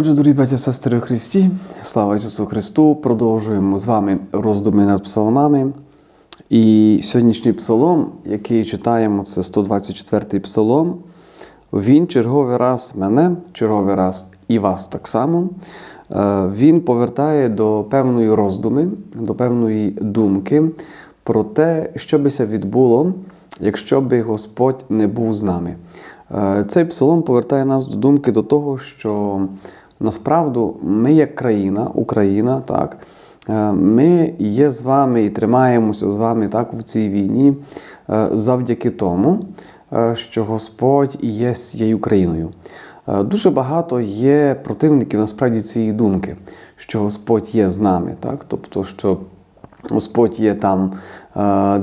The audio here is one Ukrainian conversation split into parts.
Отже, дорогі браті сестри у Христі, слава Ісусу Христу! Продовжуємо з вами роздуми над псалмами. І сьогоднішній псалом, який читаємо, це 124-й псалом. Він черговий раз мене, черговий раз і вас так само. е, Він повертає до певної роздуми, до певної думки про те, що бися відбуло, якщо би Господь не був з нами. Е, Цей псалом повертає нас до думки до того, що насправді ми, як країна, Україна, так, е, ми є з вами і тримаємося з вами так в цій війні е, завдяки тому, е, що Господь є з цією країною. Дуже багато є противників насправді цієї думки, що Господь є з нами, так? тобто, що Господь є там,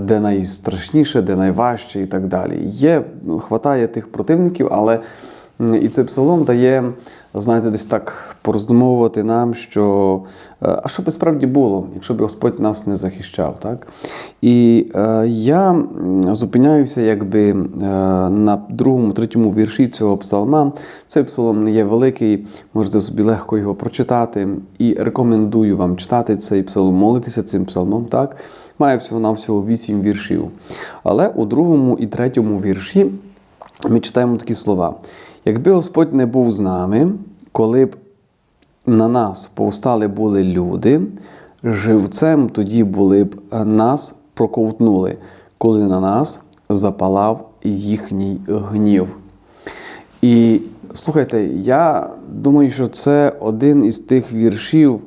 де найстрашніше, де найважче і так далі. Є, хватає тих противників, але і цей псалом дає, знаєте, десь так пороздумовувати нам, що е, а що би справді було, якщо б Господь нас не захищав. Так? І е, я зупиняюся якби е, на другому, третьому вірші цього псалма. Цей псалом не є великий, можете собі легко його прочитати. І рекомендую вам читати цей псалом, молитися цим псалмом. так? Має всього-навсього вісім віршів. Але у другому і третьому вірші ми читаємо такі слова: якби Господь не був з нами, коли б на нас повстали були люди, живцем тоді були б нас проковтнули, коли на нас запалав їхній гнів. І слухайте, я думаю, що це один із тих віршів,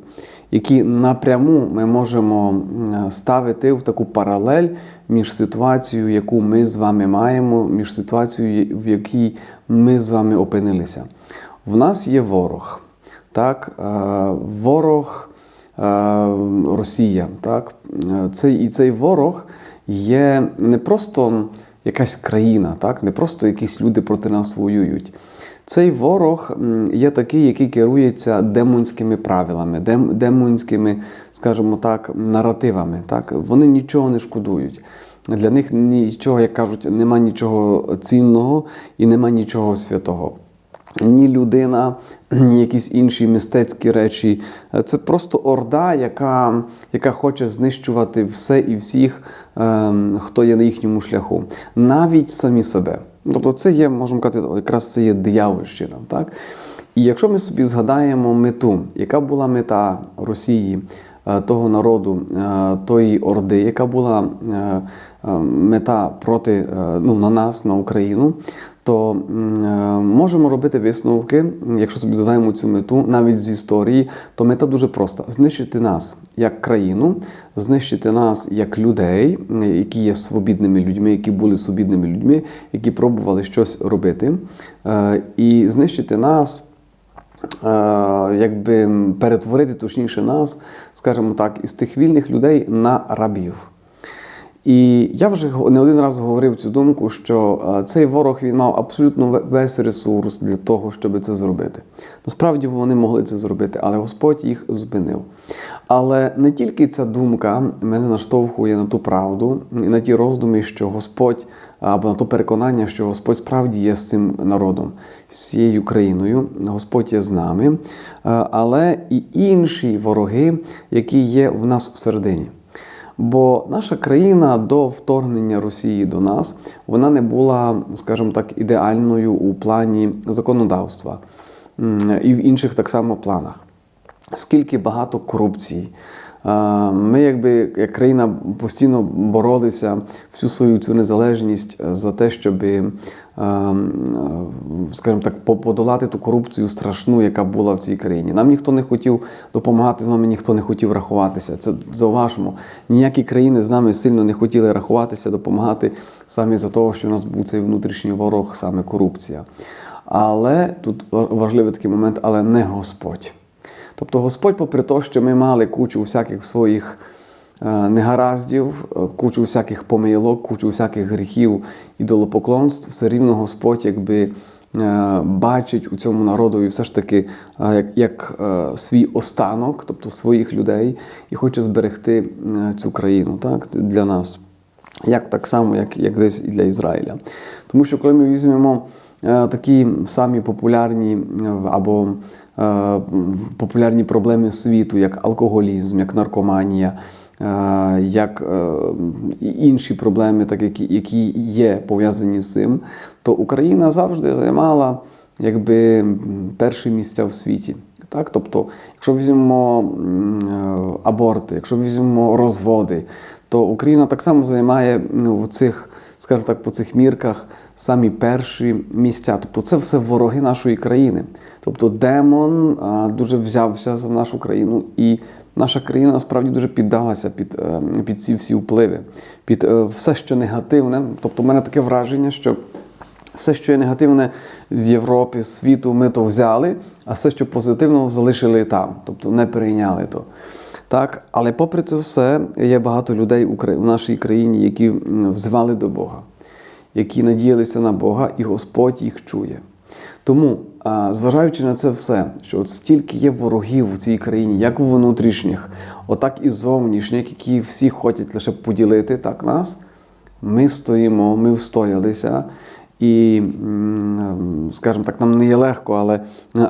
які напряму ми можемо ставити в таку паралель між ситуацією, яку ми з вами маємо, між ситуацією, в якій ми з вами опинилися. В нас є ворог. Так? Е, Ворог е, Росія. Так? Е, Цей, і цей ворог є не просто якась країна, так? не просто якісь люди проти нас воюють. Цей ворог є такий, який керується демонськими правилами, дем, демонськими, скажімо так, наративами. Так? Вони нічого не шкодують. Для них нічого, як кажуть, нема нічого цінного і нема нічого святого. Ні людина, ні якісь інші мистецькі речі. Це просто орда, яка, яка хоче знищувати все і всіх, ем, хто є на їхньому шляху, навіть самі себе. Тобто, це є, можемо казати, якраз це є диявольщина. Так? І якщо ми собі згадаємо мету, яка була мета Росії, того народу, е, тої орди, яка була е, е, мета проти е, ну, на нас, на Україну, то е, можемо робити висновки, якщо собі задаємо цю мету, навіть з історії, то мета дуже проста: знищити нас як країну, знищити нас як людей, е, які є свобідними людьми, які були свобідними людьми, які пробували щось робити, е, і знищити нас. Е, Якби перетворити точніше нас, скажімо так, із тих вільних людей на рабів. І я вже не один раз говорив цю думку, що е, цей ворог він мав абсолютно весь ресурс для того, щоб це зробити. Насправді вони могли це зробити, але Господь їх зупинив. Але не тільки ця думка мене наштовхує на ту правду і на ті роздуми, що Господь або на то переконання, що Господь справді є з цим народом, з цією країною, Господь є з нами, е, але і інші вороги, які є в нас всередині. Бо наша країна до вторгнення Росії до нас вона не була, скажімо так, ідеальною у плані законодавства і в інших так само планах. Скільки багато корупції. Е, Ми, якби як країна, постійно боролися всю свою цю незалежність е, за те, щоб, скажімо так, подолати ту корупцію страшну, яка була в цій країні. Нам ніхто не хотів допомагати, з нами ніхто не хотів рахуватися. Це зауважимо. Ніякі країни з нами сильно не хотіли рахуватися, допомагати саме за того, що у нас був цей внутрішній ворог, саме корупція. Але тут важливий такий момент, але не Господь. Тобто Господь, попри те, що ми мали кучу всяких своїх е, негараздів, е, кучу всяких помилок, кучу всяких гріхів, ідолопоклонств, все рівно Господь якби е, бачить у цьому народові все ж таки як, як свій останок, тобто своїх людей, і хоче зберегти цю країну так, для нас. Як так само, як, як десь і для Ізраїля. Тому що коли ми візьмемо е, такі самі популярні або популярні проблеми світу, як алкоголізм, як наркоманія, е, як е, інші проблеми, так, які, які є пов'язані з цим, то Україна завжди займала якби перші місця в світі. Так? Тобто, якщо візьмемо е, аборти, якщо візьмемо розводи, то Україна так само займає ну, в цих, скажімо так, по цих мірках самі перші місця. Тобто це все вороги нашої країни. Тобто демон дуже взявся за нашу країну, і наша країна насправді дуже піддалася під, е, під ці всі впливи, під е, все, що негативне. Тобто, в мене таке враження, що все, що є негативне з Європи, з світу, ми то взяли, а все, що позитивно, залишили там, тобто не перейняли то. Так, але попри це все, є багато людей у нашій країні, які взивали до Бога, які надіялися на Бога, і Господь їх чує. Тому, зважаючи на це все, що от стільки є ворогів у цій країні, як у внутрішніх, отак і зовнішніх, які всі хочуть лише поділити так нас, ми стоїмо, ми встоялися. І, скажімо так, нам не є легко, але,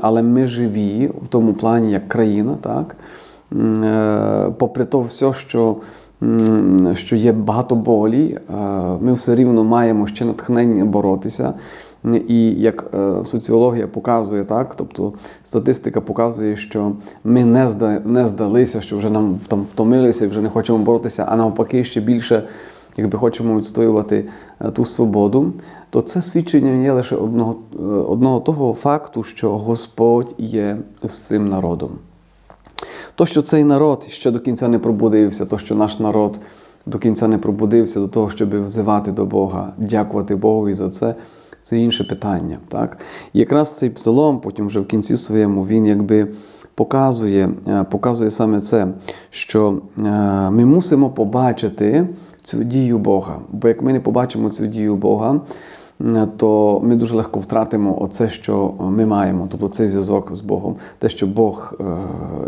але ми живі в тому плані, як країна, так? Е, Попри то все, що, що є багато болі, е, ми все рівно маємо ще натхнення боротися. І як е, соціологія показує, так, тобто статистика показує, що ми не, зда, не здалися, що вже нам там втомилися вже не хочемо боротися, а навпаки, ще більше якби хочемо відстоювати е, ту свободу, то це свідчення є лише одного, одного того факту, що Господь є з цим народом. То, що цей народ ще до кінця не пробудився, то, що наш народ до кінця не пробудився до того, щоб взивати до Бога, дякувати Богові за це, це інше питання. Так? І якраз цей псалом, потім вже в кінці своєму, він якби показує, е, показує саме це, що е, ми мусимо побачити цю дію Бога. Бо як ми не побачимо цю дію Бога, то ми дуже легко втратимо оце, що ми маємо, тобто цей зв'язок з Богом, те, що Бог е,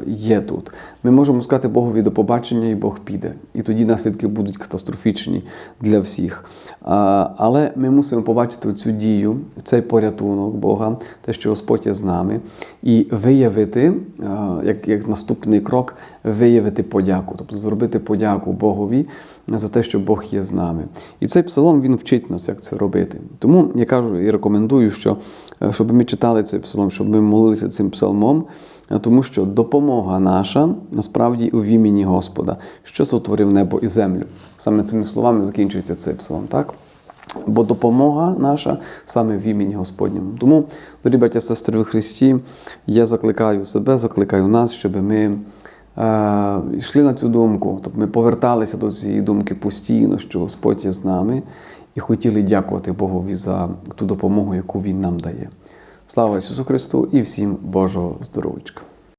є тут. Ми можемо сказати Богові до побачення, і Бог піде. І тоді наслідки будуть катастрофічні для всіх. Але ми мусимо побачити цю дію, цей порятунок Бога, те, що Господь є з нами, і виявити, е, як, як наступний крок, виявити подяку, тобто зробити подяку Богові за те, що Бог є з нами. І цей псалом він вчить нас, як це робити. Тому я кажу і рекомендую, що е, щоб ми читали цей псалом, щоб ми молилися цим псалмом, е, тому що допомога наша насправді у імені Господа, що сотворив небо і землю. Саме цими словами закінчується цей псалом, так? Бо допомога наша саме в імені Господньому. Тому, дорогі браття сестри в Христі, я закликаю себе, закликаю нас, щоб ми йшли на цю думку, тобто ми поверталися до цієї думки постійно, що Господь є з нами, і хотіли дякувати Богові за ту допомогу, яку Він нам дає. Слава Ісусу Христу і всім Божого здоров'ячка!